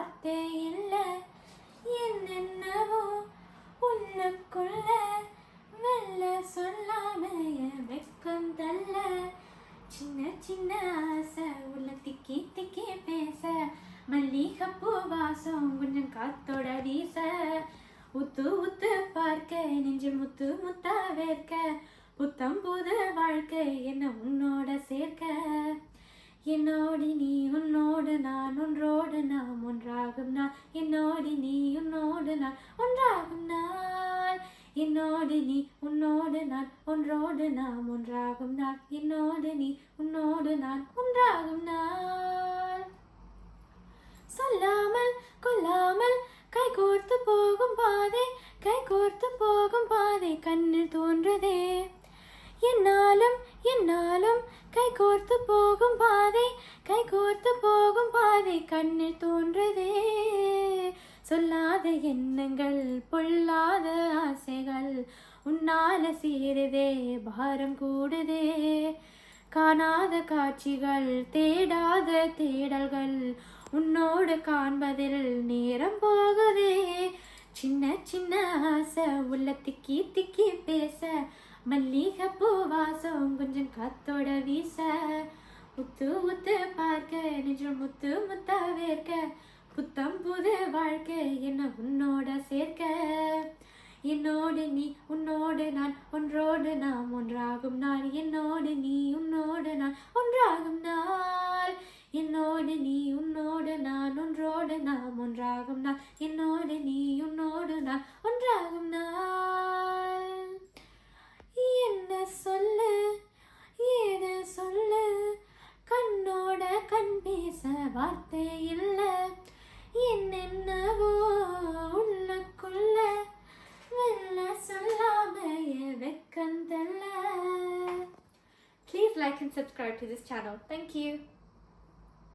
வார்த்தை இல்ல. என்னென்னவோ உன்னுக்குள்ள வெல்ல சொல்லாம வெக்கம் தள்ள. சின்ன சின்ன ஆசை உள்ள திக்கி திக்கி பேச மல்லிகைப்பூ வாசம் கொஞ்சம் காத்தோட வீச. உத்து உத்து பார்க்க நெஞ்சு முத்து முத்தா வேர்க்க. புத்தம் புது வாழ்க்கை என்ன உன்னோட ஒன்றாகும் நாள். என்னோடு நீ உன்னோடு நான் ஒன்றாகும் நாள். என்னோடு நீ உன்னோடு நான் ஒன்றோடு நாம் ஒன்றாகும் நாள். என்னோடு நீ உன்னோடு நான் ஒன்றாகும் நாள். சொல்லாமல் கொல்லாமல் கை கோர்த்து போகும் பாதை கை கோர்த்து போகும் பாதை கண்ணில் தோன்றுதே. என்னாலும் என்னாலும் கை கோர்த்து போகும் பாதை கை கோர்த்து போகும் பாதை கண்ணில் தோன்று சொல்லாத எண்ணங்கள் பொல்லாத ஆசைகள் உன்னால சீருதே பாரம் கூடுதே. காணாத காட்சிகள் தேடாத தேடல்கள் உன்னோடு காண்பதில் நேரம் போகுதே. சின்ன சின்ன ஆசை உள்ள திக்கி திக்கி பேச பூ வாசம் கொஞ்சம் காத்தோட வீச. முத்து முத்து பார்க்க நிஜம் முத்து முத்தா வேர்க்க புத்தம் புது வாழ்க்கை என்ன உன்னோட சேர்க்க? என்னோடு நீ உன்னோடு நான் ஒன்றோடு நாம் ஒன்றாகும் நாள். என்னோடு நீ உன்னோடு நான் ஒன்றாகும் நாள். என்னோடு நீ உன்னோடு நான் ஒன்றோடு நாம் ஒன்றாகும் நாள். என்னோடு நீ உன்னோடு நான் ஒன்றாகும் நாள். என்ன சொல்லு? ஏது சொல்லு? கண்ணோட கண் பேச வார்த்தை இல்லை. Like and subscribe to this channel. Thank you.